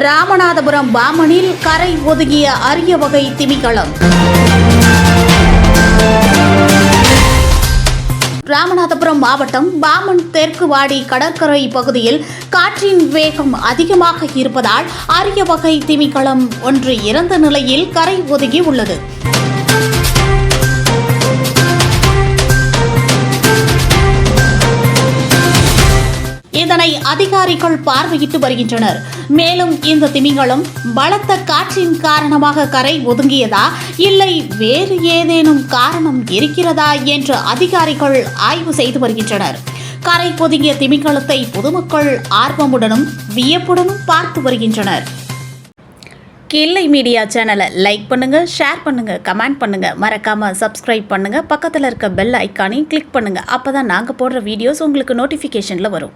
ராமநாதபுரம் பாமனில் கரை ஒதுங்கிய அரிய வகை திமிங்கலம். ராமநாதபுரம் மாவட்டம் பாமன் தெற்கு வாடி கடற்கரை பகுதியில் காற்றின் வேகம் அதிகமாக இருப்பதால் அரிய வகை திமிக்களம் ஒன்று இறந்த நிலையில் கரை ஒதுங்கி உள்ளது. இதனை அதிகாரிகள் பார்வையிட்டு வருகின்றனர். மேலும் இந்த திமிங்கலம் பலத்த காற்றின் காரணமாக கரை ஒதுங்கியதா? இல்லை வேறு ஏதேனும் காரணம் இருக்கிறதா என்று அதிகாரிகள் ஆய்வு செய்து வருகின்றனர். கரை ஒதுங்கிய திமிங்கலத்தை பொதுமக்கள் ஆர்வமுடனும் வியப்புடனும் பார்த்து வருகின்றனர். கில்லை மீடியா சேனலை லைக் பண்ணுங்க ஷேர் பண்ணுங்க கமெண்ட் பண்ணுங்க. மறக்காம சப்ஸ்கிரைப் பண்ணுங்க. பக்கத்தில் இருக்க பெல் ஐக்கானையும் கிளிக் பண்ணுங்க. அப்பதான் நாங்கள் போடுற வீடியோஸ் உங்களுக்கு நோட்டிஃபிகேஷனில் வரும்.